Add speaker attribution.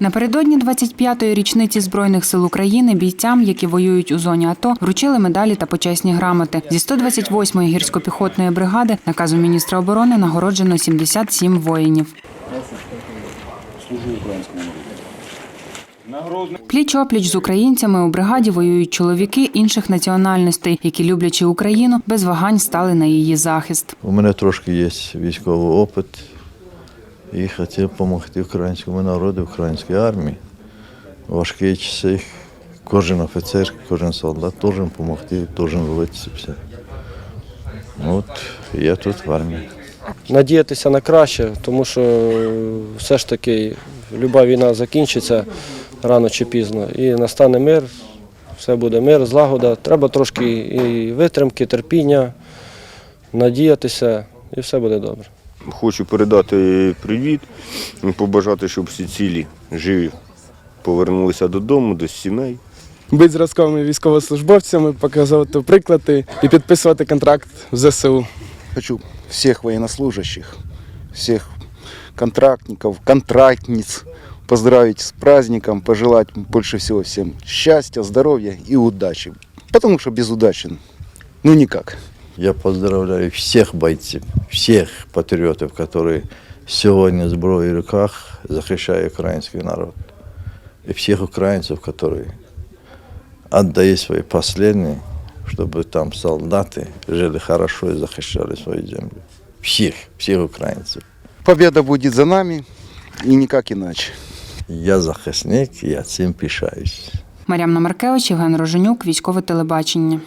Speaker 1: Напередодні 25-ї річниці збройних сил України бійцям, які воюють у зоні АТО, вручили медалі та почесні грамоти. Зі 128-ї гірсько-піхотної бригади наказом міністра оборони нагороджено 77 воїнів. Пліч опліч з українцями у бригаді воюють чоловіки інших національностей, які люблячи Україну, без вагань стали на її захист.
Speaker 2: У мене трошки є військовий опит і хотів допомогти українському народу, українській армії. Важкі часи кожен офіцер, кожен солдат должен допомогти, должен вилитися. От я тут в армії.
Speaker 3: надіятися на краще, тому що все ж таки люба війна закінчиться рано чи пізно і настане мир, все буде мир, злагода. Треба трошки і витримки, терпіння, надіятися, і все буде добре.
Speaker 4: Хочу передати привіт, і побажати, щоб всі цілі живі повернулися додому, до сімей.
Speaker 5: бути зразковими військовослужбовцями, показувати приклади і підписувати контракт в ЗСУ.
Speaker 6: Хочу всех военнослужащих, всех контрактников, контрактниц поздравить с праздником, пожелать больше всего всем счастья, здоровья и удачи. Потому что без удачи, ну никак.
Speaker 2: Я поздравляю всіх бойців, всіх патріотів, які сьогодні зброєю в руках захищають український народ. І всіх українців, які віддають свої останні, щоб там солдати жили хорошо і захищали свою землю. Всіх, всіх українців.
Speaker 6: Победа будет за нами и никак иначе.
Speaker 2: Я захисник, я цим пишаюсь.
Speaker 1: Мар'яна Маркевич, Євген Роженюк, військове телебачення.